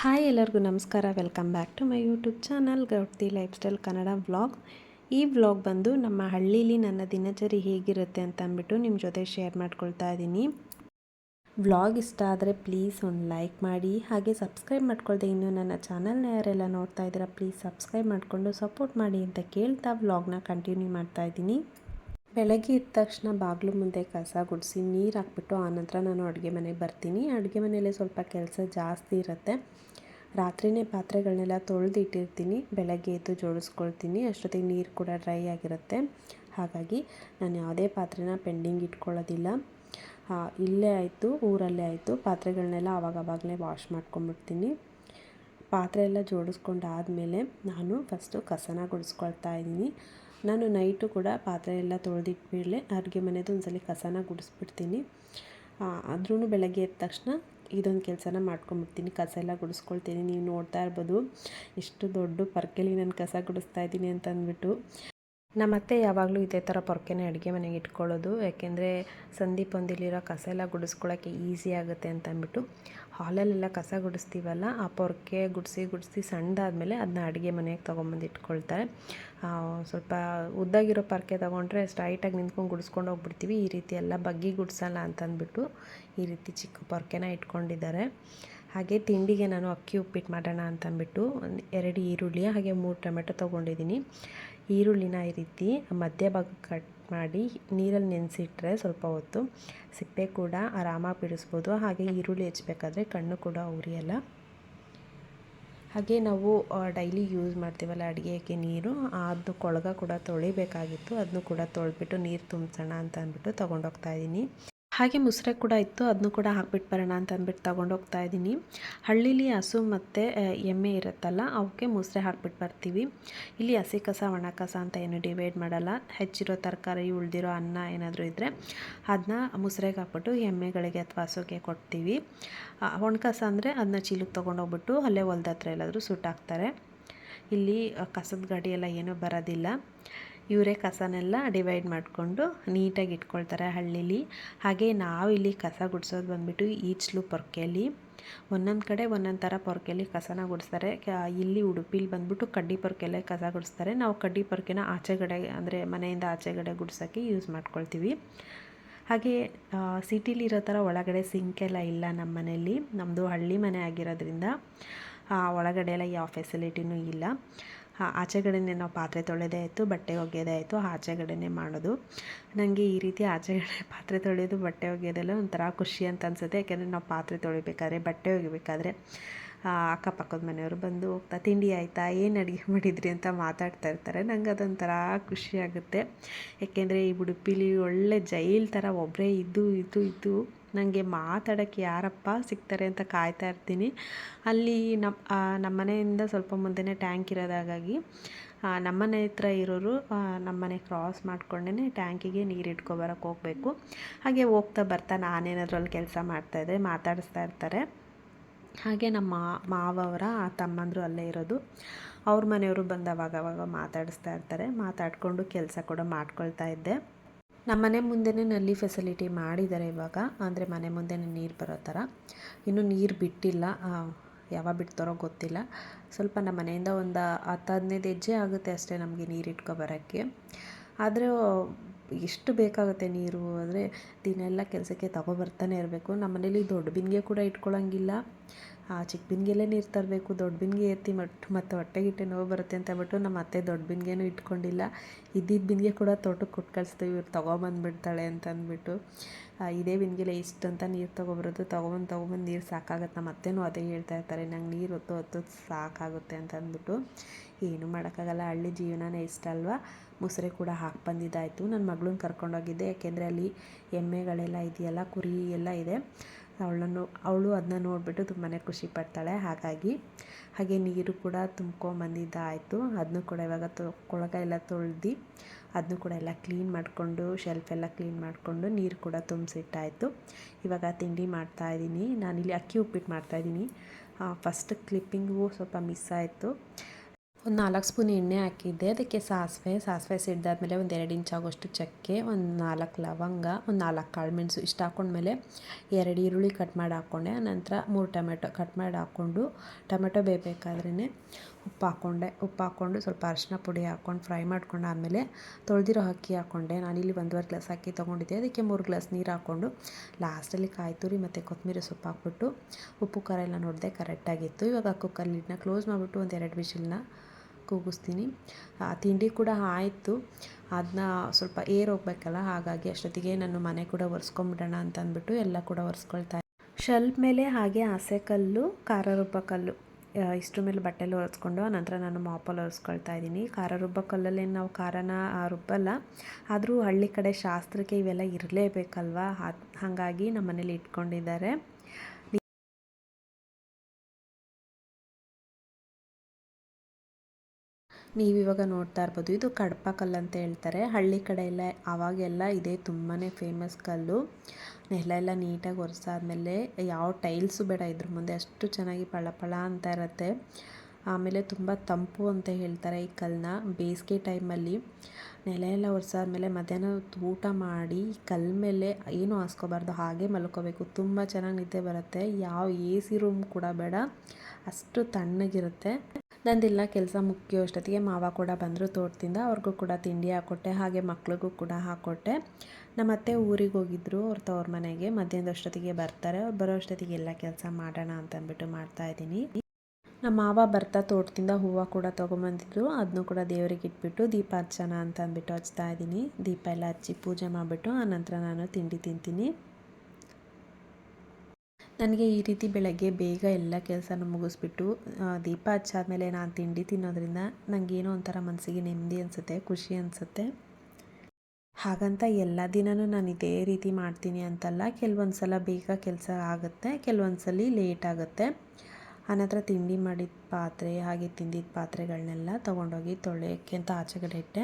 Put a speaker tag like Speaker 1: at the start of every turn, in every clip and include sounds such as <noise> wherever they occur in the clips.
Speaker 1: Hi ಎಲ್ಲರಿಗೂ ನಮಸ್ಕಾರ. Welcome back to my YouTube channel Gowdti lifestyle Kannada vlog ಈ vlog ಬಂದು ನಮ್ಮ ಹಳ್ಳೀಲಿ ನನ್ನ ದಿನಚರಿ ಹೇಗಿರುತ್ತೆ ಅಂತ ಅಂದ್ಬಿಟ್ಟು ನಿಮ್ಮ ಜೊತೆ ಶೇರ್ ಮಾಡ್ಕೊಳ್ತಾ ಇದ್ದೀನಿ ವ್ಲಾಗ್ ಇಷ್ಟ ಆದರೆ ಪ್ಲೀಸ್ ಒಂದು ಲೈಕ್ ಮಾಡಿ, ಹಾಗೆ ಸಬ್ಸ್ಕ್ರೈಬ್ ಮಾಡ್ಕೊಳ್ದೆ ಇನ್ನೂ ನನ್ನ ಚಾನಲ್ನ ಯಾರೆಲ್ಲ ನೋಡ್ತಾ ಇದ್ದೀರಾ ಪ್ಲೀಸ್ ಸಬ್ಸ್ಕ್ರೈಬ್ ಮಾಡಿಕೊಂಡು ಸಪೋರ್ಟ್ ಮಾಡಿ ಅಂತ ಕೇಳ್ತಾ ವ್ಲಾಗ್ನ ಕಂಟಿನ್ಯೂ ಮಾಡ್ತಾ ಇದ್ದೀನಿ ಬೆಳಗ್ಗೆ ಇದ್ದ ತಕ್ಷಣ ಬಾಗಿಲು ಮುಂದೆ ಕಸ ಗುಡಿಸಿ ನೀರು ಹಾಕ್ಬಿಟ್ಟು ಆನಂತರ ನಾನು ಅಡುಗೆ ಮನೆಗೆ ಬರ್ತೀನಿ. ಅಡುಗೆ ಮನೆಯಲ್ಲೇ ಸ್ವಲ್ಪ ಕೆಲಸ ಜಾಸ್ತಿ ಇರುತ್ತೆ. ರಾತ್ರಿನೇ ಪಾತ್ರೆಗಳನ್ನೆಲ್ಲ ತೊಳೆದಿಟ್ಟಿರ್ತೀನಿ. ಬೆಳಗ್ಗೆ ಎದ್ದು ಜೋಡಿಸ್ಕೊಳ್ತೀನಿ. ಅಷ್ಟೊತ್ತಿಗೆ ನೀರು ಕೂಡ ಡ್ರೈ ಆಗಿರುತ್ತೆ. ಹಾಗಾಗಿ ನಾನು ಯಾವುದೇ ಪಾತ್ರೆನ ಪೆಂಡಿಂಗ್ ಇಟ್ಕೊಳ್ಳೋದಿಲ್ಲ. ಇಲ್ಲೇ ಆಯಿತು, ಊರಲ್ಲೇ ಆಯಿತು. ಪಾತ್ರೆಗಳನ್ನೆಲ್ಲ ಆವಾಗವಾಗಲೇ ವಾಶ್ ಮಾಡ್ಕೊಂಬಿಡ್ತೀನಿ. ಪಾತ್ರೆ ಎಲ್ಲ ಜೋಡಿಸ್ಕೊಂಡಾದಮೇಲೆ ನಾನು ಫಸ್ಟು ಕಸನ ಗುಡಿಸ್ಕೊಳ್ತಾ ಇದ್ದೀನಿ. ನಾನು ನೈಟು ಕೂಡ ಪಾತ್ರೆ ಎಲ್ಲ ತೊಳೆದಿಟ್ಮೇಲೆ ಅಡುಗೆ ಮನೆದು ಒಂದ್ಸಲ ಕಸನ ಗುಡಿಸ್ಬಿಡ್ತೀನಿ. ಆದ್ರೂ ಬೆಳಗ್ಗೆ ಎದ್ದ ತಕ್ಷಣ ಇದೊಂದು ಕೆಲಸನ ಮಾಡ್ಕೊಂಬಿಡ್ತೀನಿ. ಕಸ ಎಲ್ಲ ಗುಡಿಸ್ಕೊಳ್ತೀನಿ. ನೀವು ನೋಡ್ತಾ ಇರ್ಬೋದು ಎಷ್ಟು ದೊಡ್ಡ ಪರ್ಕೆಲಿ ನಾನು ಕಸ ಗುಡಿಸ್ತಾ ಇದ್ದೀನಿ ಅಂತ ಅಂದ್ಬಿಟ್ಟು ನಮ್ಮ ಅತ್ತೆ ಯಾವಾಗಲೂ ಇದೇ ಥರ ಪೊರ್ಕೆನೇ ಅಡುಗೆ ಮನೆಗೆ ಇಟ್ಕೊಳ್ಳೋದು. ಯಾಕೆಂದರೆ ಸಂದೀಪ್ ಒಂದಿಲ್ಲಿರೋ ಕಸ ಎಲ್ಲ ಗುಡಿಸ್ಕೊಳ್ಳೋಕ್ಕೆ ಈಸಿ ಆಗುತ್ತೆ ಅಂತ ಅಂದ್ಬಿಟ್ಟು ಹಾಲಲ್ಲೆಲ್ಲ ಕಸ ಗುಡಿಸ್ತೀವಲ್ಲ, ಆ ಪೊರ್ಕೆ ಗುಡಿಸಿ ಗುಡಿಸಿ ಸಣ್ಣದಾದ್ಮೇಲೆ ಅದನ್ನ ಅಡುಗೆ ಮನೆಗೆ ತೊಗೊಂಬಂದು ಇಟ್ಕೊಳ್ತಾರೆ. ಸ್ವಲ್ಪ ಉದ್ದಾಗಿರೋ ಪೊರ್ಕೆ ತೊಗೊಂಡ್ರೆ ಸ್ಟ್ರೈಟಾಗಿ ನಿಂತ್ಕೊಂಡು ಗುಡಿಸ್ಕೊಂಡು ಹೋಗ್ಬಿಡ್ತೀವಿ. ಈ ರೀತಿ ಎಲ್ಲ ಬಗ್ಗಿ ಗುಡಿಸಲ್ಲ ಅಂತಂದ್ಬಿಟ್ಟು ಈ ರೀತಿ ಚಿಕ್ಕ ಪೊರ್ಕೆನ ಇಟ್ಕೊಂಡಿದ್ದಾರೆ. ಹಾಗೆ ತಿಂಡಿಗೆ ನಾನು ಅಕ್ಕಿ ಉಪ್ಪಿಟ್ಟು ಮಾಡೋಣ ಅಂತಂದ್ಬಿಟ್ಟು ಎರಡು ಈರುಳ್ಳಿ, ಹಾಗೆ ಮೂರು ಟೊಮೆಟೊ ತೊಗೊಂಡಿದ್ದೀನಿ. ಈರುಳ್ಳಿನ ಈ ರೀತಿ ಮಧ್ಯ ಭಾಗ ಕಟ್ ಮಾಡಿ ನೀರಲ್ಲಿ ನೆನೆಸಿಟ್ರೆ ಸ್ವಲ್ಪ ಹೊತ್ತು ಸಿಪ್ಪೆ ಕೂಡ ಆರಾಮಾಗಿ ಬಿಡಿಸ್ಬೋದು. ಹಾಗೆ ಈರುಳ್ಳಿ ಹೆಚ್ಚಬೇಕಾದ್ರೆ ಕಣ್ಣು ಕೂಡ ಉರಿಯಲ್ಲ. ಹಾಗೆ ನಾವು ಡೈಲಿ ಯೂಸ್ ಮಾಡ್ತೀವಲ್ಲ ಅಡುಗೆಗೆ ನೀರು, ಅದು ಕೊಳಗ ಕೂಡ ತೊಳಿಬೇಕಾಗಿತ್ತು. ಅದನ್ನು ಕೂಡ ತೊಳೆದ್ಬಿಟ್ಟು ನೀರು ತುಂಬಿಸೋಣ ಅಂತ ಅಂದ್ಬಿಟ್ಟು ತೊಗೊಂಡೋಗ್ತಾ ಇದ್ದೀನಿ. ಹಾಗೆ ಮುಸ್ರೆ ಕೂಡ ಇತ್ತು ಅದನ್ನು ಕೂಡ ಹಾಕ್ಬಿಟ್ಟು ಬರೋಣ ಅಂತ ಅಂದ್ಬಿಟ್ಟು ತೊಗೊಂಡೋಗ್ತಾ ಇದ್ದೀನಿ. ಹಳ್ಳಿಲಿ ಹಸು ಮತ್ತು ಎಮ್ಮೆ ಇರುತ್ತಲ್ಲ ಅವಕ್ಕೆ ಮುಸ್ರೆ ಹಾಕ್ಬಿಟ್ಟು ಬರ್ತೀವಿ. ಇಲ್ಲಿ ಹಸಿ ಕಸ, ಒಣ ಕಸ ಅಂತ ಏನು ಡಿವೈಡ್ ಮಾಡಲ್ಲ. ಹೆಚ್ಚಿರೋ ತರಕಾರಿ, ಉಳಿದಿರೋ ಅನ್ನ ಏನಾದರೂ ಇದ್ದರೆ ಅದನ್ನ ಮುಸ್ರೆಗೆ ಹಾಕ್ಬಿಟ್ಟು ಎಮ್ಮೆಗಳಿಗೆ ಅಥವಾ ಹಸುಗೆ ಕೊಡ್ತೀವಿ. ಒಣ ಕಸ ಅಂದರೆ ಅದನ್ನ ಚೀಲಕ್ಕೆ ತೊಗೊಂಡೋಗ್ಬಿಟ್ಟು ಅಲ್ಲೇ ಹೊಲ್ದ ಹತ್ರ ಎಲ್ಲಾದರೂ ಸುಟ್ಟಾಕ್ತಾರೆ. ಇಲ್ಲಿ ಕಸದ ಗಾಡಿ ಏನೂ ಬರೋದಿಲ್ಲ. ಇವರೇ ಕಸನೆಲ್ಲ ಡಿವೈಡ್ ಮಾಡಿಕೊಂಡು ನೀಟಾಗಿ ಇಟ್ಕೊಳ್ತಾರೆ ಹಳ್ಳೀಲಿ. ಹಾಗೆ ನಾವು ಇಲ್ಲಿ ಕಸ ಗುಡಿಸೋದು ಬಂದುಬಿಟ್ಟು ಈಚ್ಲು ಪೊರ್ಕೆಯಲ್ಲಿ ಒಂದೊಂದು ಕಡೆ ಒಂದೊಂದು ಥರ ಪೊರ್ಕೆಯಲ್ಲಿ ಕಸನ ಗುಡಿಸ್ತಾರೆ. ಇಲ್ಲಿ ಉಡುಪಿಲಿ ಬಂದ್ಬಿಟ್ಟು ಕಡ್ಡಿ ಪೊರ್ಕೆಲ್ಲೇ ಕಸ ಗುಡಿಸ್ತಾರೆ. ನಾವು ಕಡ್ಡಿ ಪೊರ್ಕೆನ ಆಚೆಗಡೆ, ಅಂದರೆ ಮನೆಯಿಂದ ಆಚೆಗಡೆ ಗುಡಿಸೋಕ್ಕೆ ಯೂಸ್ ಮಾಡ್ಕೊಳ್ತೀವಿ. ಹಾಗೆ ಸಿಟಿಲಿರೋ ಥರ ಒಳಗಡೆ ಸಿಂಕೆಲ್ಲ ಇಲ್ಲ ನಮ್ಮ ಮನೆಯಲ್ಲಿ ನಮ್ಮದು ಹಳ್ಳಿ ಮನೆ ಆಗಿರೋದ್ರಿಂದ ಒಳಗಡೆ ಎಲ್ಲ ಯಾವ ಫೆಸಿಲಿಟಿನೂ ಇಲ್ಲ. ಆಚೆಗಡೆನೇ ನಾವು ಪಾತ್ರೆ ತೊಳೆದೇ ಆಯಿತು, ಬಟ್ಟೆ ಒಗೆಯೋದೇ ಆಯಿತು, ಆಚೆಗಡೆನೆ ಮಾಡೋದು. ನನಗೆ ಈ ರೀತಿ ಆಚೆಗಡೆ <laughs> ಪಾತ್ರೆ ತೊಳೆಯೋದು ಬಟ್ಟೆ ಒಗೆಯೋದೆಲ್ಲ ಒಂಥರ ಖುಷಿ ಅಂತ ಅನ್ಸುತ್ತೆ. ಯಾಕೆಂದರೆ ನಾವು ಪಾತ್ರೆ ತೊಳಿಬೇಕಾದ್ರೆ, ಬಟ್ಟೆ ಒಗಿಬೇಕಾದ್ರೆ ಅಕ್ಕಪಕ್ಕದ ಮನೆಯವರು ಬಂದು ಹೋಗ್ತಾ, ತಿಂಡಿ ಆಯಿತಾ? ಏನು ಅಡುಗೆ ಮಾಡಿದ್ರಿ? ಅಂತ ಮಾತಾಡ್ತಾ ಇರ್ತಾರೆ. ನಂಗೆ ಅದೊಂಥರ ಖುಷಿಯಾಗುತ್ತೆ ಯಾಕೆಂದರೆ ಈ ಉಡುಪಿಲಿ ಒಳ್ಳೆ ಜೈಲ್ ಥರ ಒಬ್ಬರೇ ಇದ್ದು ಇದ್ದು ಇದ್ದು ನನಗೆ ಮಾತಾಡೋಕ್ಕೆ ಯಾರಪ್ಪ ಸಿಗ್ತಾರೆ ಅಂತ ಕಾಯ್ತಾ ಇರ್ತೀನಿ. ಅಲ್ಲಿ ನಮ್ಮ ನಮ್ಮ ಮನೆಯಿಂದ ಸ್ವಲ್ಪ ಮುಂದೆನೇ ಟ್ಯಾಂಕ್ ಇರೋದಾಗಾಗಿ ನಮ್ಮ ನಮ್ಮನೆ ಹತ್ರ ಇರೋರು ನಮ್ಮನೆ ಕ್ರಾಸ್ ಮಾಡ್ಕೊಂಡೇ ಟ್ಯಾಂಕಿಗೆ ನೀರು ಇಟ್ಕೊಬರಕ್ಕೆ ಹೋಗಬೇಕು. ಹಾಗೆ ಹೋಗ್ತಾ ಬರ್ತಾ ನಾನೇನಾದರೂ ಅಲ್ಲಿ ಕೆಲಸ ಮಾಡ್ತಾಯಿದ್ದೆ ಮಾತಾಡಿಸ್ತಾ ಇರ್ತಾರೆ. ಹಾಗೆ ನಮ್ಮ ಮಾವವರ ತಮ್ಮಂದರು ಅಲ್ಲೇ ಇರೋದು. ಅವ್ರ ಮನೆಯವರು ಬಂದು ಮಾತಾಡಿಸ್ತಾ ಇರ್ತಾರೆ. ಮಾತಾಡಿಕೊಂಡು ಕೆಲಸ ಕೂಡ ಮಾಡ್ಕೊಳ್ತಾ ಇದ್ದೆ. ನಮ್ಮ ಮನೆ ಮುಂದೆನೇ ನಲ್ಲಿ ಫೆಸಿಲಿಟಿ ಮಾಡಿದ್ದಾರೆ ಇವಾಗ. ಅಂದರೆ ಮನೆ ಮುಂದೆನೇ ನೀರು ಬರೋ ಥರ ಇನ್ನೂ ನೀರು ಬಿಟ್ಟಿಲ್ಲ. ಯಾವಾಗ ಬಿಡ್ತಾರೋ ಗೊತ್ತಿಲ್ಲ. ಸ್ವಲ್ಪ ನಮ್ಮ ಮನೆಯಿಂದ ಒಂದು ಹತ್ತು ಹದಿನೈದು ಹೆಜ್ಜೆ ಆಗುತ್ತೆ ಅಷ್ಟೇ ನಮಗೆ ನೀರು ಇಟ್ಕೊಬರೋಕ್ಕೆ ಆದರೆ ಎಷ್ಟು ಬೇಕಾಗುತ್ತೆ ನೀರು? ಅಂದರೆ ದಿನ ಎಲ್ಲ ಕೆಲಸಕ್ಕೆ ತಗೊಬರ್ತಾನೆ ಇರಬೇಕು. ನಮ್ಮ ಮನೇಲಿ ದೊಡ್ಡ ಬಿಂದಿಗೆ ಕೂಡ ಇಟ್ಕೊಳ್ಳೋಂಗಿಲ್ಲ ಆ ಚಿಕ್ಕ ಬಿಂದಿಗೆಲ್ಲೇ ನೀರು ತರಬೇಕು ದೊಡ್ಡ ಬಿಂದಿಗೆ ಎತ್ತಿ ಮಟ್, ಮತ್ತು ಹೊಟ್ಟೆ ಗಿಟ್ಟೆ ನೋವು ಬರುತ್ತೆ ಅಂತ ಹೇಳ್ಬಿಟ್ಟು ನಮ್ಮ ಅತ್ತೆ ದೊಡ್ಡ ಬಿಂದಿಗೆನೂ ಇಟ್ಕೊಂಡಿಲ್ಲ. ಇದ್ದಿದ್ದ ಬಿಂದಿಗೆ ಕೂಡ ತೋಟಕ್ಕೆ ಕೊಟ್ಟು ಕಳಿಸ್ತೀವಿ, ಇವ್ರು ತೊಗೊಬಂದ್ಬಿಡ್ತಾಳೆ ಅಂತ ಅಂದ್ಬಿಟ್ಟು. ಇದೇ ಬಿಂದಿಗೆಲೆ ಇಷ್ಟು ಅಂತ ನೀರು ತೊಗೊಬರೋದು, ತೊಗೊಬಂದು ತೊಗೊಬಂದು ನೀರು ಸಾಕಾಗುತ್ತೆ. ನಮ್ಮ ಅತ್ತೆನೂ ಅದೇ ಹೇಳ್ತಾ ಇರ್ತಾರೆ, ನಂಗೆ ನೀರು ಹೊತ್ತು ಹೊತ್ತು ಸಾಕಾಗುತ್ತೆ ಅಂತ ಅಂದ್ಬಿಟ್ಟು. ಏನು ಮಾಡೋಕ್ಕಾಗಲ್ಲ, ಹಳ್ಳಿ ಜೀವನನೇ ಇಷ್ಟ ಅಲ್ವಾ? ಮೊಸರೆ ಕೂಡ ಹಾಕಿ ಬಂದಿದ್ದಾಯಿತು. ನನ್ನ ಮಗಳನ್ನ ಕರ್ಕೊಂಡೋಗಿದ್ದೆ, ಯಾಕೆಂದರೆ ಅಲ್ಲಿ ಎಮ್ಮೆಗಳೆಲ್ಲ ಇದೆಯಲ್ಲ, ಕುರಿ ಎಲ್ಲ ಇದೆ. ಅವಳನ್ನು, ಅವಳು ಅದನ್ನ ನೋಡಿಬಿಟ್ಟು ತುಂಬಾ ಖುಷಿ ಪಡ್ತಾಳೆ. ಹಾಗಾಗಿ ಹಾಗೆ ನೀರು ಕೂಡ ತುಂಬ್ಕೊಂಬಂದಿದ್ದಾಯಿತು ಅದನ್ನು ಕೂಡ ಇವಾಗ ತೊ ಕೊಳಗ ಎಲ್ಲ ತೊಳ್ದು ಅದನ್ನು ಕೂಡ ಎಲ್ಲ ಕ್ಲೀನ್ ಮಾಡಿಕೊಂಡು ಶೆಲ್ಫ್ ಎಲ್ಲ ಕ್ಲೀನ್ ಮಾಡಿಕೊಂಡು ನೀರು ಕೂಡ ತುಂಬಿಸಿಟ್ಟಾಯಿತು. ಇವಾಗ ತಿಂಡಿ ಮಾಡ್ತಾಯಿದ್ದೀನಿ ನಾನಿಲ್ಲಿ ಅಕ್ಕಿ ಉಪ್ಪಿಟ್ಟು ಮಾಡ್ತಾಯಿದ್ದೀನಿ ಫಸ್ಟ್ ಕ್ಲಿಪ್ಪಿಂಗು ಸ್ವಲ್ಪ ಮಿಸ್ ಆಯಿತು. ಒಂದು ನಾಲ್ಕು ಸ್ಪೂನ್ ಎಣ್ಣೆ ಹಾಕಿದ್ದೆ. ಅದಕ್ಕೆ ಸಾಸಿವೆ ಸಾಸಿವೆ ಸಿಡ್ದಾದ್ಮೇಲೆ ಒಂದು ಎರಡು ಇಂಚ್ ಆಗೋಷ್ಟು ಚಕ್ಕೆ, ಒಂದು ನಾಲ್ಕು ಲವಂಗ, ಒಂದು ನಾಲ್ಕು ಕಾಳು ಮೆಣಸು ಇಷ್ಟು ಹಾಕೊಂಡ್ಮೇಲೆ ಎರಡು ಈರುಳ್ಳಿ ಕಟ್ ಮಾಡಿ ಹಾಕ್ಕೊಂಡೆ ನಂತರ ಮೂರು ಟೊಮೆಟೊ ಕಟ್ ಮಾಡಿ ಹಾಕ್ಕೊಂಡು ಟೊಮೆಟೊ ಬೇಯಬೇಕಾದ್ರೇ ಉಪ್ಪು ಹಾಕ್ಕೊಂಡೆ ಉಪ್ಪು ಹಾಕ್ಕೊಂಡು ಸ್ವಲ್ಪ ಅರಶಿನ ಪುಡಿ ಹಾಕ್ಕೊಂಡು ಫ್ರೈ ಮಾಡ್ಕೊಂಡು ಆದಮೇಲೆ ತೊಳೆದಿರೋ ಅಕ್ಕಿ ಹಾಕ್ಕೊಂಡೆ ನಾನಿಲ್ಲಿ ಒಂದುವರೆ ಗ್ಲಾಸ್ ಅಕ್ಕಿ ತೊಗೊಂಡಿದ್ದೆ. ಅದಕ್ಕೆ ಮೂರು ಗ್ಲಾಸ್ ನೀರು ಹಾಕ್ಕೊಂಡು ಲಾಸ್ಟಲ್ಲಿ ಕಾಯಿ ತುರಿ ಮತ್ತು ಕೊತ್ತಂಬರಿ ಸೊಪ್ಪು ಹಾಕ್ಬಿಟ್ಟು ಉಪ್ಪು ಖಾರ ಎಲ್ಲ ನೋಡಿದೆ ಕರೆಕ್ಟಾಗಿತ್ತು. ಇವಾಗ ಕುಕ್ಕರ್ ಲಿಡ್ನ ಕ್ಲೋಸ್ ಮಾಡಿಬಿಟ್ಟು ಒಂದು ಎರಡು ವಿಷಲ್ನ ಕೂಗಿಸ್ತೀನಿ ತಿಂಡಿ ಕೂಡ ಆಯಿತು. ಅದನ್ನ ಸ್ವಲ್ಪ ಏರ್ ಹೋಗ್ಬೇಕಲ್ಲ, ಹಾಗಾಗಿ ಅಷ್ಟೊತ್ತಿಗೆ ನಾನು ಮನೆ ಕೂಡ ಒರೆಸ್ಕೊಂಬಿಡೋಣ ಅಂತ ಅಂದ್ಬಿಟ್ಟು ಎಲ್ಲ ಕೂಡ ಒರೆಸ್ಕೊಳ್ತಾ ಶೆಲ್ಫ್ ಮೇಲೆ ಹಾಗೆ ಹಸೆ ಕಲ್ಲು ಖಾರ ರುಬ್ಬ ಕಲ್ಲು ಇಷ್ಟು ಮೇಲೆ ಬಟ್ಟೆಲಿ ಒರೆಸ್ಕೊಂಡು ನಂತರ ನಾನು ಮಾಪಲ್ಲಿ ಒರೆಸ್ಕೊಳ್ತಾ ಇದ್ದೀನಿ. ಖಾರ ರುಬ್ಬ ಕಲ್ಲಲ್ಲಿ ನಾವು ಖಾರನ ರುಬ್ಬಲ್ಲ, ಆದರೂ ಹಳ್ಳಿ ಕಡೆ ಶಾಸ್ತ್ರಕ್ಕೆ ಇವೆಲ್ಲ ಇರಲೇಬೇಕಲ್ವಾ? ಹಾಗಾಗಿ ನಮ್ಮ ಮನೇಲಿ ಇಟ್ಕೊಂಡಿದ್ದಾರೆ. ನೀವಿವಾಗ ನೋಡ್ತಾ ಇರ್ಬೋದು, ಇದು ಕಡಪ ಕಲ್ಲು ಅಂತ ಹೇಳ್ತಾರೆ. ಹಳ್ಳಿ ಕಡೆ ಆವಾಗೆಲ್ಲ ಇದೇ ತುಂಬಾ ಫೇಮಸ್ ಕಲ್ಲು. ನೆಲ ಎಲ್ಲ ನೀಟಾಗಿ ಒರೆಸಾದ್ಮೇಲೆ ಯಾವ ಟೈಲ್ಸು ಬೇಡ, ಇದ್ರ ಮುಂದೆ ಅಷ್ಟು ಚೆನ್ನಾಗಿ ಪಳಪಳ ಪಳ ಅಂತ ಇರುತ್ತೆ. ಆಮೇಲೆ ತುಂಬ ತಂಪು ಅಂತ ಹೇಳ್ತಾರೆ ಈ ಕಲ್ಲನ್ನ ಬೇಸಿಗೆ ಟೈಮಲ್ಲಿ ನೆಲ ಎಲ್ಲ ಒರೆಸಾದ್ಮೇಲೆ ಮಧ್ಯಾಹ್ನ ಊಟ ಮಾಡಿ ಕಲ್ಲ ಮೇಲೆ ಏನು ಹಾಸ್ಕೋಬಾರ್ದು, ಹಾಗೆ ಮಲ್ಕೋಬೇಕು. ತುಂಬ ಚೆನ್ನಾಗಿ ನಿದ್ದೆ ಬರುತ್ತೆ. ಯಾವ ಎ ಸಿ ರೂಮ್ ಕೂಡ ಬೇಡ, ಅಷ್ಟು ತಣ್ಣಗಿರುತ್ತೆ. ನಂದೆಲ್ಲ ಕೆಲಸ ಮುಖ್ಯ ಅಷ್ಟೊತ್ತಿಗೆ ಮಾವ ಕೂಡ ಬಂದರು ತೋಟದಿಂದ. ಅವ್ರಿಗೂ ಕೂಡ ತಿಂಡಿ ಹಾಕ್ಕೊಟ್ಟೆ ಹಾಗೆ ಮಕ್ಳಿಗೂ ಕೂಡ ಹಾಕ್ಕೊಟ್ಟೆ ನಮ್ಮ ಅತ್ತೆ ಊರಿಗೆ ಹೋಗಿದ್ರು, ಅವ್ರ ತವ್ರ ಮನೆಗೆ. ಮಧ್ಯಾಹ್ನದ ಅಷ್ಟೊತ್ತಿಗೆ ಬರ್ತಾರೆ. ಅವ್ರು ಬರೋ ಅಷ್ಟೊತ್ತಿಗೆ ಎಲ್ಲ ಕೆಲಸ ಮಾಡೋಣ ಅಂತ ಅಂದ್ಬಿಟ್ಟು ಮಾಡ್ತಾಯಿದ್ದೀನಿ ನಮ್ಮ ಮಾವ ಬರ್ತಾ ತೋಟದಿಂದ ಹೂವು ಕೂಡ ತೊಗೊಂಬಂದಿದ್ರು. ಅದನ್ನು ಕೂಡ ದೇವರಿಗೆ ಇಟ್ಬಿಟ್ಟು ದೀಪ ಹಚ್ಚೋಣ ಅಂತ ಅಂದ್ಬಿಟ್ಟು ಹಚ್ತಾ ಇದ್ದೀನಿ. ದೀಪ ಎಲ್ಲ ಹಚ್ಚಿ ಪೂಜೆ ಮಾಡಿಬಿಟ್ಟು ಆನಂತರ ನಾನು ತಿಂಡಿ ತಿಂತೀನಿ. ನನಗೆ ಈ ರೀತಿ ಬೆಳಗ್ಗೆ ಬೇಗ ಎಲ್ಲ ಕೆಲಸನೂ ಮುಗಿಸ್ಬಿಟ್ಟು ದೀಪ ಹಚ್ಚಾದ್ಮೇಲೆ ನಾನು ತಿಂಡಿ ತಿನ್ನೋದ್ರಿಂದ ನನಗೇನೋ ಒಂಥರ ಮನಸ್ಸಿಗೆ ನೆಮ್ಮದಿ ಅನಿಸುತ್ತೆ, ಖುಷಿ ಅನಿಸುತ್ತೆ. ಹಾಗಂತ ಎಲ್ಲ ದಿನವೂ ನಾನು ಇದೇ ರೀತಿ ಮಾಡ್ತೀನಿ ಅಂತಲ್ಲ ಕೆಲವೊಂದು ಸಲ ಬೇಗ ಕೆಲಸ ಆಗುತ್ತೆ ಕೆಲವೊಂದು ಸಲ ಲೇಟ್ ಆಗುತ್ತೆ. ಆನಂತರ ತಿಂಡಿ ಮಾಡಿದ ಪಾತ್ರೆ, ಹಾಗೆ ತಿಂದಿದ್ದ ಪಾತ್ರೆಗಳನ್ನೆಲ್ಲ ತೊಗೊಂಡೋಗಿ ತೊಳೆಯೋಕ್ಕೆ ಅಂತ ಆಚೆಗಡೆ ಇಟ್ಟೆ.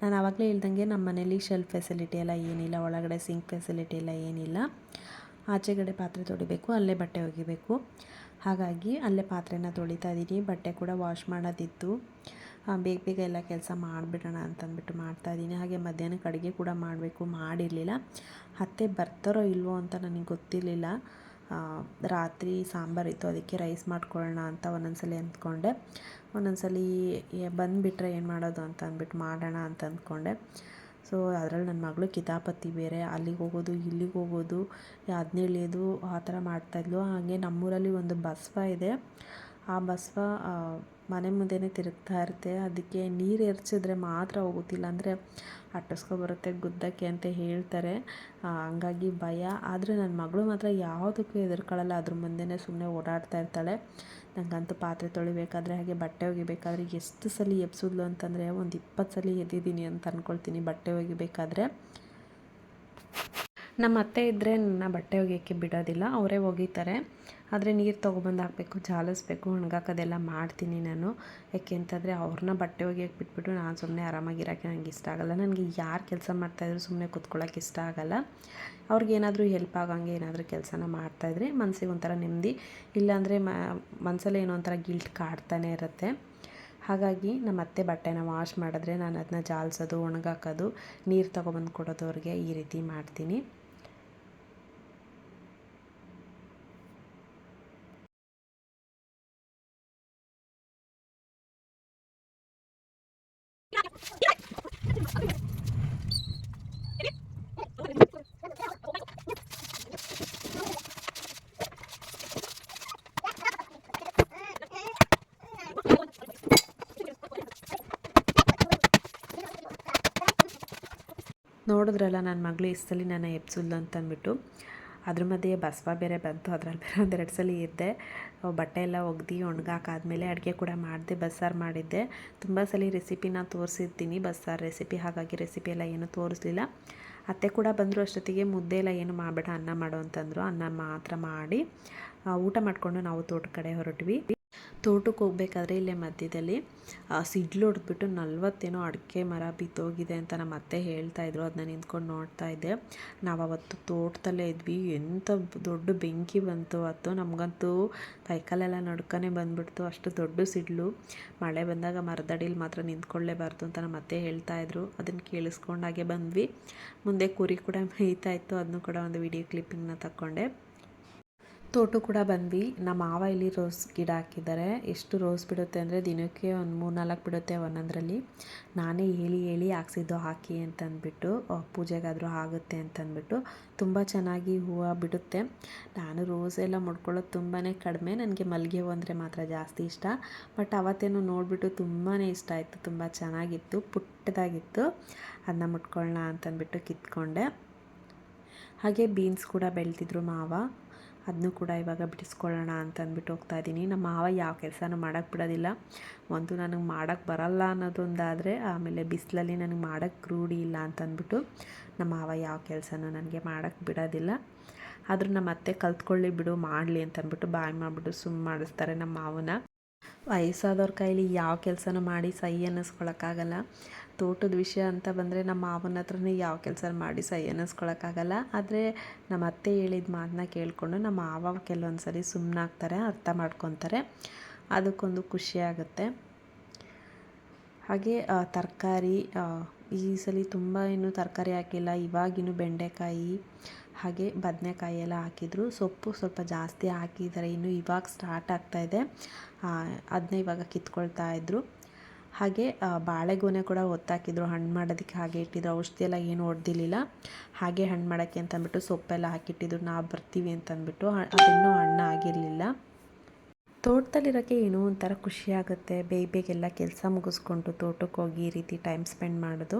Speaker 1: ನಾನು ಆವಾಗಲೇ ಹೇಳ್ದಂಗೆ ನಮ್ಮ ಮನೇಲಿ ಶೆಲ್ಫ್ ಫೆಸಿಲಿಟಿ ಎಲ್ಲ ಏನಿಲ್ಲ, ಒಳಗಡೆ ಸಿಂಕ್ ಫೆಸಿಲಿಟಿ ಎಲ್ಲ ಏನಿಲ್ಲ. ಆಚೆಗಡೆ ಪಾತ್ರೆ ತೊಳಿಬೇಕು, ಅಲ್ಲೇ ಬಟ್ಟೆ ಒಗಿಬೇಕು. ಹಾಗಾಗಿ ಅಲ್ಲೇ ಪಾತ್ರೆನ ತೊಳಿತಾ ಇದ್ದೀನಿ. ಬಟ್ಟೆ ಕೂಡ ವಾಶ್ ಮಾಡೋದಿತ್ತು. ಬೇಗ ಬೇಗ ಎಲ್ಲ ಕೆಲಸ ಮಾಡಿಬಿಡೋಣ ಅಂತಂದ್ಬಿಟ್ಟು ಮಾಡ್ತಾಯಿದ್ದೀನಿ ಹಾಗೆ ಮಧ್ಯಾಹ್ನಕ್ಕೆ ಅಡುಗೆ ಕೂಡ ಮಾಡಬೇಕು, ಮಾಡಿರಲಿಲ್ಲ. ಅತ್ತೆ ಬರ್ತಾರೋ ಇಲ್ವೋ ಅಂತ ನನಗೆ ಗೊತ್ತಿರಲಿಲ್ಲ. ರಾತ್ರಿ ಸಾಂಬಾರಿತ್ತು ಅದಕ್ಕೆ ರೈಸ್ ಮಾಡ್ಕೊಳ್ಳೋಣ ಅಂತ ಒಂದೊಂದ್ಸಲಿ ಅಂದ್ಕೊಂಡೆ. ಒಂದೊಂದ್ಸಲಿ ಬಂದುಬಿಟ್ರೆ ಏನು ಮಾಡೋದು ಅಂತ ಅಂದ್ಬಿಟ್ಟು ಮಾಡೋಣ ಅಂತ ಅಂದ್ಕೊಂಡೆ. ಸೊ ಅದ್ರಲ್ಲಿ ನನ್ನ ಮಗಳು ಕಿತಾಪತಿ ಬೇರೆ, ಅಲ್ಲಿಗೆ ಹೋಗೋದು, ಇಲ್ಲಿಗೆ ಹೋಗೋದು ಅದನ್ನ ಎಳೆಯೋದು ಆ ಥರ ಮಾಡ್ತಾಯಿದ್ಲು ಹಾಗೆ ನಮ್ಮೂರಲ್ಲಿ ಒಂದು ಬಸವ ಇದೆ. ಆ ಬಸವ ಮನೆ ಮುಂದೆನೇ ತಿರುಗ್ತಾ ಇರುತ್ತೆ. ಅದಕ್ಕೆ ನೀರು ಎರಚಿದ್ರೆ ಮಾತ್ರ ಹೋಗುತ್ತಿಲ್ಲ ಅಂದರೆ ಬರುತ್ತೆ, ಗುದ್ದಕ್ಕೆ ಅಂತ ಹೇಳ್ತಾರೆ. ಹಂಗಾಗಿ ಭಯ. ಆದರೆ ನನ್ನ ಮಗಳು ಮಾತ್ರ ಯಾವುದಕ್ಕೂ ಹೆದರ್ಕೊಳ್ಳಲ್ಲ ಅದ್ರ ಮುಂದೆನೇ ಸುಮ್ಮನೆ ಓಡಾಡ್ತಾ ಇರ್ತಾಳೆ. ನನಗಂತೂ ಪಾತ್ರೆ ತೊಳಿಬೇಕಾದ್ರೆ ಹಾಗೆ ಬಟ್ಟೆ ಒಗಿಬೇಕಾದ್ರೆ ಎಷ್ಟು ಸಲ ಎಬ್ಸಿದ್ಲು ಅಂತಂದರೆ ಒಂದು ಇಪ್ಪತ್ತು ಸಲ ಎದ್ದಿದ್ದೀನಿ ಅಂತ ಅಂದ್ಕೊಳ್ತೀನಿ ಬಟ್ಟೆ ಒಗಿಬೇಕಾದ್ರೆ. ನಮ್ಮ ಅತ್ತೆ ಇದ್ದರೆ ನನ್ನ ಬಟ್ಟೆ ಒಗೆಯೋಕ್ಕೆ ಬಿಡೋದಿಲ್ಲ, ಅವರೇ ಒಗಿತಾರೆ. ಆದರೆ ನೀರು ತೊಗೊಬಂದು ಹಾಕಬೇಕು ಜಾಲಿಸ್ಬೇಕು, ಒಣಗಾಕೋದೆಲ್ಲ ಮಾಡ್ತೀನಿ ನಾನು. ಯಾಕೆ ಅಂತಂದರೆ ಅವ್ರನ್ನ ಬಟ್ಟೆ ಒಗೆಯೋಕ್ಕೆ ಬಿಟ್ಬಿಟ್ಟು ನಾನು ಸುಮ್ಮನೆ ಆರಾಮಾಗಿರೋಕ್ಕೆ ನನಗೆ ಇಷ್ಟ ಆಗೋಲ್ಲ. ನನಗೆ ಯಾರು ಕೆಲಸ ಮಾಡ್ತಾಯಿದ್ರು ಸುಮ್ಮನೆ ಕುತ್ಕೊಳ್ಳೋಕೆ ಇಷ್ಟ ಆಗೋಲ್ಲ. ಅವ್ರಿಗೇನಾದರೂ ಹೆಲ್ಪ್ ಆಗೋಂಗೆ ಏನಾದರೂ ಕೆಲಸನ ಮಾಡ್ತಾಯಿದ್ರೆ ಮನಸ್ಸಿಗೆ ಒಂಥರ ನೆಮ್ಮದಿ. ಇಲ್ಲಾಂದರೆ ಮನಸ್ಸಲ್ಲಿ ಏನೋ ಒಂಥರ ಗಿಲ್ಟ್ ಕಾಡ್ತಾನೆ ಇರುತ್ತೆ. ಹಾಗಾಗಿ ನಮ್ಮ ಅತ್ತೆ ಬಟ್ಟೆನ ವಾಶ್ ಮಾಡಿದ್ರೆ ನಾನು ಅದನ್ನ ಜಾಲಿಸೋದು, ಒಣಗಾಕೋದು, ನೀರು ತೊಗೊಬಂದು ಕೊಡೋದು ಅವ್ರಿಗೆ ಈ ರೀತಿ ಮಾಡ್ತೀನಿ. ನೋಡಿದ್ರಲ್ಲ ನನ್ನ ಮಗಳು ಇಷ್ಟು ಸಲ ನಾನು ಎಪ್ಸುಲ್ ಅಂತಂದ್ಬಿಟ್ಟು. ಅದ್ರ ಮಧ್ಯೆ ಬಸವ ಬೇರೆ ಬಂತು, ಅದ್ರಲ್ಲಿ ಬೇರೆ ಒಂದೆರಡು ಸಲ ಇದ್ದೆ. ಬಟ್ಟೆ ಎಲ್ಲ ಒಗ್ದು ಒಣಗಾಕಾದ್ಮೇಲೆ ಅಡುಗೆ ಕೂಡ ಮಾಡಿದೆ, ಬಸ್ಸಾರು ಮಾಡಿದ್ದೆ. ತುಂಬ ಸಲ ರೆಸಿಪಿನ ತೋರಿಸಿರ್ತೀನಿ ಬಸ್ಸಾರು ರೆಸಿಪಿ ಹಾಗಾಗಿ ರೆಸಿಪಿ ಎಲ್ಲ ಏನೂ ತೋರಿಸ್ಲಿಲ್ಲ. ಅತ್ತೆ ಕೂಡ ಬಂದರು ಅಷ್ಟೊತ್ತಿಗೆ ಮುದ್ದೆ ಎಲ್ಲ ಏನು ಮಾಡಬೇಡ, ಅನ್ನ ಮಾಡು ಅಂತಂದರು. ಅನ್ನ ಮಾತ್ರ ಮಾಡಿ ಊಟ ಮಾಡಿಕೊಂಡು ನಾವು ತೋಟ ಕಡೆ ಹೊರಟ್ವಿ. ತೋಟಕ್ಕೆ ಹೋಗ್ಬೇಕಾದ್ರೆ ಇಲ್ಲೇ ಮಧ್ಯದಲ್ಲಿ ಸಿಡ್ಲು ಹೊಡೆದ್ಬಿಟ್ಟು ನಲ್ವತ್ತೇನೋ ಅಡಿಕೆ ಮರ ಬಿದ್ದೋಗಿದೆ ಅಂತ ನಮ್ಮ ಅತ್ತೆ ಹೇಳ್ತಾ ಇದ್ರು. ಅದನ್ನ ನಿಂತ್ಕೊಂಡು ನೋಡ್ತಾ ಇದ್ದೆ. ನಾವು ಅವತ್ತು ತೋಟದಲ್ಲೇ ಇದ್ವಿ. ಎಂಥ ದೊಡ್ಡ ಬೆಂಕಿ ಬಂತು ಅದು ನಮಗಂತೂ ಕೈಕಾಲೆಲ್ಲ ನಡ್ಕನೇ ಬಂದ್ಬಿಡ್ತು. ಅಷ್ಟು ದೊಡ್ಡ ಸಿಡ್ಲು. ಮಳೆ ಬಂದಾಗ ಮರದಡಿಲಿ ಮಾತ್ರ ನಿಂತ್ಕೊಳ್ಳೇಬಾರ್ದು ಅಂತ ನಮ್ಮ ಅತ್ತೆ ಹೇಳ್ತಾ ಇದ್ರು. ಅದನ್ನು ಕೇಳಿಸ್ಕೊಂಡಾಗೆ ಬಂದ್ವಿ. ಮುಂದೆ ಕುರಿ ಕೂಡ ಮೇಯ್ತಾ ಇತ್ತು. ಅದನ್ನು ಕೂಡ ಒಂದು ವಿಡಿಯೋ ಕ್ಲಿಪ್ಪಿಂಗ್ನ ತಗೊಂಡೆ ತೋಟ ಕೂಡ ಬಂದ್ವಿ. ನಮ್ಮ ಮಾವ ಇಲ್ಲಿ ರೋಸ್ ಗಿಡ ಹಾಕಿದ್ದಾರೆ. ಎಷ್ಟು ರೋಸ್ ಬಿಡುತ್ತೆ ಅಂದರೆ ದಿನಕ್ಕೆ ಒಂದು ಮೂರು ನಾಲ್ಕು ಬಿಡುತ್ತೆ ಒಂದೊಂದರಲ್ಲಿ. ನಾನೇ ಹೇಳಿ ಹೇಳಿ ಹಾಕ್ಸಿದ್ದು ಹಾಕಿ ಅಂತಂದ್ಬಿಟ್ಟು ಪೂಜೆಗಾದರೂ ಆಗುತ್ತೆ ಅಂತಂದ್ಬಿಟ್ಟು ತುಂಬ ಚೆನ್ನಾಗಿ ಹೂವು ಬಿಡುತ್ತೆ. ನಾನು ರೋಸ್ ಎಲ್ಲ ಮುಡ್ಕೊಳ್ಳೋದು ತುಂಬಾ ಕಡಿಮೆ. ನನಗೆ ಮಲ್ಲಿಗೆ ಹೂವು ಅಂದರೆ ಮಾತ್ರ ಜಾಸ್ತಿ ಇಷ್ಟ. ಬಟ್ ಅವತ್ತೇನು ನೋಡಿಬಿಟ್ಟು ತುಂಬಾ ಇಷ್ಟ ಆಯಿತು. ತುಂಬ ಚೆನ್ನಾಗಿತ್ತು. ಪುಟ್ಟದಾಗಿತ್ತು. ಅದನ್ನ ಮುಟ್ಕೊಳ್ಳೋಣ ಅಂತಂದ್ಬಿಟ್ಟು ಕಿತ್ಕೊಂಡೆ. ಹಾಗೆ ಬೀನ್ಸ್ ಕೂಡ ಬೆಳೆದಿದ್ರು ಮಾವ. ಅದನ್ನು ಕೂಡ ಇವಾಗ ಬಿಡಿಸ್ಕೊಳ್ಳೋಣ ಅಂತ ಅಂದ್ಬಿಟ್ಟು ಹೋಗ್ತಾ ಇದ್ದೀನಿ. ನಮ್ಮ ಮಾವ ಯಾವ ಕೆಲಸನೂ ಮಾಡೋಕ್ಕೆ ಬಿಡೋದಿಲ್ಲ. ಒಂದು ನನಗೆ ಮಾಡೋಕ್ಕೆ ಬರಲ್ಲ ಅನ್ನೋದೊಂದಾದರೆ, ಆಮೇಲೆ ಬಿಸಿಲಲ್ಲಿ ನನಗೆ ಮಾಡೋಕ್ಕೆ ರೂಢಿ ಇಲ್ಲ ಅಂತ ಅಂದ್ಬಿಟ್ಟು ನಮ್ಮ ಮಾವ ಯಾವ ಕೆಲಸನೂ ನನಗೆ ಮಾಡೋಕ್ಕೆ ಬಿಡೋದಿಲ್ಲ. ಆದರೂ ನಮ್ಮ ಅತ್ತೆ ಕಲ್ತ್ಕೊಳ್ಳಿ ಬಿಡು, ಮಾಡಲಿ ಅಂತ ಅಂದ್ಬಿಟ್ಟು ಬಾಯ್ ಮಾಡಿಬಿಟ್ಟು ಸುಮ್ಮ ಮಾಡಿಸ್ತಾರೆ ನಮ್ಮ ಮಾವನ. ವಯಸ್ಸಾದವ್ರ ಕೈಲಿ ಯಾವ ಕೆಲಸನೂ ಮಾಡಿ ಸೈ ಅನ್ನಿಸ್ಕೊಳಕ್ಕಾಗಲ್ಲ. ತೋಟದ ವಿಷಯ ಅಂತ ಬಂದರೆ ನಮ್ಮ ಮಾವನ ಹತ್ರನೇ ಯಾವ ಕೆಲಸ ಮಾಡಿ ಸೈ ಅನ್ನಿಸ್ಕೊಳಕ್ಕಾಗಲ್ಲ. ಆದರೆ ನಮ್ಮ ಅತ್ತೆ ಹೇಳಿದ ಮಾತನ್ನ ಕೇಳಿಕೊಂಡು ನಮ್ಮ ಮಾವ ಕೆಲವೊಂದು ಸರಿ ಸುಮ್ಮನಾಗ್ತಾರೆ ಅರ್ಥ ಮಾಡ್ಕೊತಾರೆ. ಅದಕ್ಕೊಂದು ಖುಷಿ ಆಗುತ್ತೆ. ಹಾಗೆ ತರಕಾರಿ ಈ ಸಲ ತುಂಬ ಏನು ತರಕಾರಿ ಹಾಕಿಲ್ಲ. ಇವಾಗಿನ್ನು ಬೆಂಡೆಕಾಯಿ, ಹಾಗೆ ಬದನೆಕಾಯಿ ಎಲ್ಲ ಹಾಕಿದ್ರು. ಸೊಪ್ಪು ಸ್ವಲ್ಪ ಜಾಸ್ತಿ ಹಾಕಿದ್ದಾರೆ. ಇನ್ನು ಇವಾಗ ಸ್ಟಾರ್ಟ್ ಆಗ್ತಾಯಿದೆ ಅದನ್ನ ಇವಾಗ ಕಿತ್ಕೊಳ್ತಾ ಇದ್ದರು ಹಾಗೆ ಬಾಳೆಗೊನೆ ಕೂಡ ಒತ್ತಾಕಿದ್ರು. ಹಣ್ಣು ಮಾಡೋದಕ್ಕೆ ಹಾಗೆ ಇಟ್ಟಿದ್ರು. ಔಷಧಿ ಎಲ್ಲ ಏನು ಹೊಡೆದಿಲ್ಲ ಹಾಗೆ ಹಣ್ಣು ಮಾಡೋಕ್ಕೆ ಅಂತಂದ್ಬಿಟ್ಟು ಸೊಪ್ಪೆಲ್ಲ ಹಾಕಿಟ್ಟಿದ್ರು. ನಾವು ಬರ್ತೀವಿ ಅಂತಂದ್ಬಿಟ್ಟು. ಅದಿನ್ನೂ ಹಣ್ಣು ಆಗಿರಲಿಲ್ಲ. ತೋಟದಲ್ಲಿರೋಕ್ಕೆ ಏನೋ ಒಂಥರ ಖುಷಿಯಾಗುತ್ತೆ ಬೇಗ ಬೇಗೆಲ್ಲ ಕೆಲಸ ಮುಗಿಸ್ಕೊಂಡು ತೋಟಕ್ಕೆ ಹೋಗಿ ಈ ರೀತಿ ಟೈಮ್ ಸ್ಪೆಂಡ್ ಮಾಡೋದು.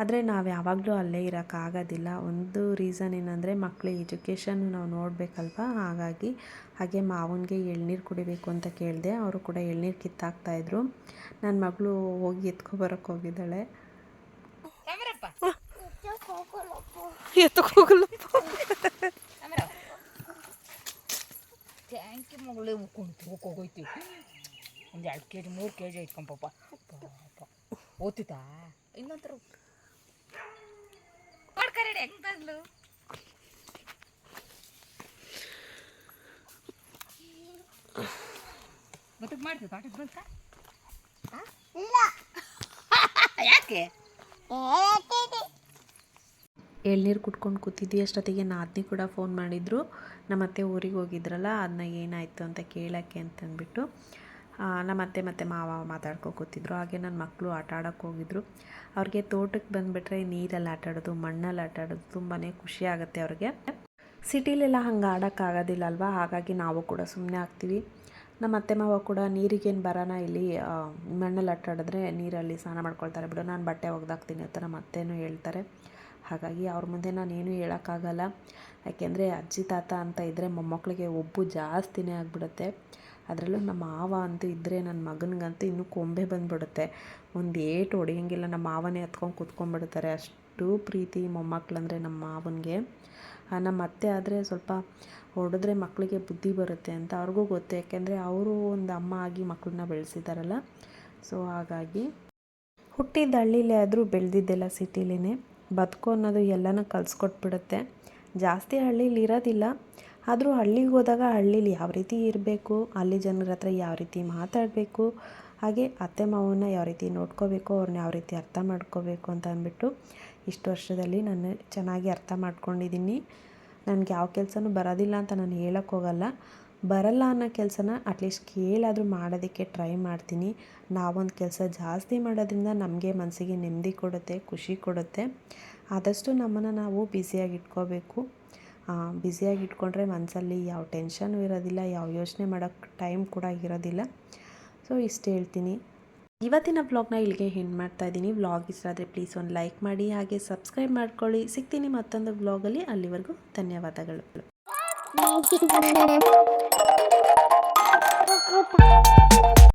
Speaker 1: ಆದರೆ ನಾವು ಯಾವಾಗಲೂ ಅಲ್ಲೇ ಇರೋಕ್ಕಾಗೋದಿಲ್ಲ ಒಂದು ರೀಸನ್ ಏನಂದರೆ ಮಕ್ಕಳ ಎಜುಕೇಷನ್ ನಾವು ನೋಡಬೇಕಲ್ವ? ಹಾಗಾಗಿ ಹಾಗೆ ಮಾವನಿಗೆ ಎಳ್ನೀರು ಕುಡಿಬೇಕು ಅಂತ ಕೇಳಿದೆ. ಅವರು ಕೂಡ ಎಳ್ನೀರು ಕಿತ್ತಾಕ್ತಾಯಿದ್ರು ನನ್ನ ಮಗಳು ಹೋಗಿ ಎತ್ಕೊಬರಕ್ಕೆ ಹೋಗಿದ್ದಾಳೆ. ಎತ್ತಕ್ಕೆ ಹೋಗಲ್ಲಪ್ಪ
Speaker 2: ಟ್ಯಾಂಕಿ ಮಗಳೇ ಉಕ್ಕೊಂಡು ಹೋಗೋಯ್ತು ಒಂದು ಎರಡು ಕೆ ಜಿ ಮೂರು ಕೆ ಜಿ ಐತ್ಕೊಂಪಪ್ಪ ಪಾಪ. ಓದ್ತಿತ್ತಾ ಇನ್ನೊಂಥರ ಹೆಂಗ್ ಮತ್ತೆ ಮಾಡ್ತೀವಿ ಬಂತ? <laughs> ಯಾಕೆ?
Speaker 1: ಎಳ್ನೀರು ಕುಟ್ಕೊಂಡು ಕೂತಿದ್ದಿ ಅಷ್ಟೊತ್ತಿಗೆ ನಾದಿನಿ ಕೂಡ ಫೋನ್ ಮಾಡಿದ್ರು. ನಮ್ಮ ಅತ್ತೆ ಊರಿಗೆ ಹೋಗಿದ್ರಲ್ಲ ಅದನ್ನ ಏನಾಯಿತು ಅಂತ ಕೇಳೋಕ್ಕೆ ಅಂತಂದ್ಬಿಟ್ಟು ನಮ್ಮತ್ತೆ ಮತ್ತು ಮಾವ ಮಾತಾಡ್ಕೊ ಕೂತಿದ್ರು. ಹಾಗೆ ನನ್ನ ಮಕ್ಕಳು ಆಟ ಆಡೋಕ್ಕೆ ಹೋಗಿದ್ರು. ಅವ್ರಿಗೆ ತೋಟಕ್ಕೆ ಬಂದುಬಿಟ್ರೆ ನೀರಲ್ಲಿ ಆಟ ಆಡೋದು, ಮಣ್ಣಲ್ಲಿ ಆಟ ಆಡೋದು ತುಂಬಾ ಖುಷಿ ಆಗುತ್ತೆ ಅವ್ರಿಗೆ. ಸಿಟಿಲೆಲ್ಲ ಹಂಗೆ ಆಡೋಕ್ಕಾಗೋದಿಲ್ಲ ಅಲ್ವಾ ಹಾಗಾಗಿ ನಾವು ಕೂಡ ಸುಮ್ಮನೆ ಆಗ್ತೀವಿ. ನಮ್ಮ ಅತ್ತೆ ಮಾವ ಕೂಡ ನೀರಿಗೇನು ಬರೋಣ ಇಲ್ಲಿ ಮಣ್ಣಲ್ಲಿ ಆಟ ಆಡಿದ್ರೆ ನೀರಲ್ಲಿ ಸ್ನಾನ ಮಾಡ್ಕೊಳ್ತಾರೆ ಬಿಡು, ನಾನು ಬಟ್ಟೆ ಒಗ್ದಾಕ್ತೀನಿ ಅಂತ ನಮ್ಮ ಅತ್ತೆನೂ ಹೇಳ್ತಾರೆ. ಹಾಗಾಗಿ ಅವ್ರ ಮುಂದೆ ನಾನೇನು ಹೇಳೋಕ್ಕಾಗಲ್ಲ. ಯಾಕೆಂದರೆ ಅಜ್ಜಿ, ತಾತ ಅಂತ ಇದ್ದರೆ ಮೊಮ್ಮಕ್ಕಳಿಗೆ ಒಬ್ಬು ಜಾಸ್ತಿನೇ ಆಗಿಬಿಡುತ್ತೆ. ಅದರಲ್ಲೂ ನಮ್ಮ ಮಾವ ಅಂತೂ ಇದ್ದರೆ ನನ್ನ ಮಗನಿಗಂತೂ ಇನ್ನೂ ಕೊಂಬೆ ಬಂದುಬಿಡುತ್ತೆ. ಒಂದು ಏಟು ಹೊಡೆಯಂಗಿಲ್ಲ, ನಮ್ಮ ಮಾವನೇ ಹತ್ಕೊಂಡು ಕೂತ್ಕೊಂಡ್ಬಿಡ್ತಾರೆ. ಅಷ್ಟು ಪ್ರೀತಿ ಮೊಮ್ಮಕ್ಕಳಂದರೆ ನಮ್ಮ ಮಾವನಿಗೆ. ನಮ್ಮ ಅತ್ತೆ ಆದರೆ ಸ್ವಲ್ಪ ಹೊಡೆದ್ರೆ ಮಕ್ಕಳಿಗೆ ಬುದ್ಧಿ ಬರುತ್ತೆ ಅಂತ ಅವ್ರಿಗೂ ಗೊತ್ತು. ಯಾಕೆಂದರೆ ಅವರು ಒಂದು ಅಮ್ಮ ಆಗಿ ಮಕ್ಕಳನ್ನ ಬೆಳೆಸಿದಾರಲ್ಲ. ಸೊ ಹಾಗಾಗಿ ಹುಟ್ಟಿದ ಹಳ್ಳಿಲೇ ಆದರೂ ಬೆಳೆದಿದ್ದೆಲ್ಲ ಸಿಟಿಲಿನೇ. ಬದುಕು ಅನ್ನೋದು ಎಲ್ಲನೂ ಕಲಿಸ್ಕೊಟ್ಬಿಡುತ್ತೆ. ಜಾಸ್ತಿ ಹಳ್ಳೀಲಿ ಇರೋದಿಲ್ಲ. ಆದರೂ ಹಳ್ಳಿಗೆ ಹೋದಾಗ ಹಳ್ಳೀಲಿ ಯಾವ ರೀತಿ ಇರಬೇಕು, ಅಲ್ಲಿ ಜನರ ಹತ್ರ ಯಾವ ರೀತಿ ಮಾತಾಡಬೇಕು, ಹಾಗೆ ಅತ್ತೆ ಮಾವನ್ನ ಯಾವ ರೀತಿ ನೋಡ್ಕೋಬೇಕು ಅವ್ರನ್ನ ಯಾವ ರೀತಿ ಅರ್ಥ ಮಾಡ್ಕೋಬೇಕು ಅಂತ ಅಂದ್ಬಿಟ್ಟು ಇಷ್ಟು ವರ್ಷದಲ್ಲಿ ನಾನು ಚೆನ್ನಾಗಿ ಅರ್ಥ ಮಾಡ್ಕೊಂಡಿದ್ದೀನಿ. ನನಗೆ ಯಾವ ಕೆಲಸನೂ ಬರೋದಿಲ್ಲ ಅಂತ ನಾನು ಹೇಳೋಕ್ಕೋಗಲ್ಲ. ಬರಲ್ಲ ಅನ್ನೋ ಕೆಲಸನ ಅಟ್ಲೀಸ್ಟ್ ಕೇಳಾದರೂ ಮಾಡೋದಕ್ಕೆ ಟ್ರೈ ಮಾಡ್ತೀನಿ. ನಾವೊಂದು ಕೆಲಸ ಜಾಸ್ತಿ ಮಾಡೋದ್ರಿಂದ ನಮಗೆ ಮನಸ್ಸಿಗೆ ನೆಮ್ಮದಿ ಕೊಡುತ್ತೆ, ಖುಷಿ ಕೊಡುತ್ತೆ. ಆದಷ್ಟು ನಮ್ಮನ್ನು ನಾವು ಬ್ಯುಸಿಯಾಗಿ ಇಟ್ಕೋಬೇಕು. ಬ್ಯುಸಿಯಾಗಿ ಇಟ್ಕೊಂಡ್ರೆ ಮನಸ್ಸಲ್ಲಿ ಯಾವ ಟೆನ್ಷನು ಇರೋದಿಲ್ಲ, ಯಾವ ಯೋಚನೆ ಮಾಡೋಕ್ಕೆ ಟೈಮ್ ಕೂಡ ಇರೋದಿಲ್ಲ. ಸೊ ಇಷ್ಟು ಹೇಳ್ತೀನಿ. ಇವತ್ತಿನ ವ್ಲಾಗ್ನ ಇಲ್ಲಿಗೆ ಹೆಣ್ಣು ಮಾಡ್ತಾ ಇದ್ದೀನಿ. ವ್ಲಾಗ್ ಇಷ್ಟ ಆದರೆ ಪ್ಲೀಸ್ ಒಂದು ಲೈಕ್ ಮಾಡಿ, ಹಾಗೆ ಸಬ್ಸ್ಕ್ರೈಬ್ ಮಾಡ್ಕೊಳ್ಳಿ. ಸಿಗ್ತೀನಿ ಮತ್ತೊಂದು ವ್ಲಾಗಲ್ಲಿ ಅಲ್ಲಿವರೆಗೂ ಧನ್ಯವಾದಗಳು.
Speaker 3: Opa.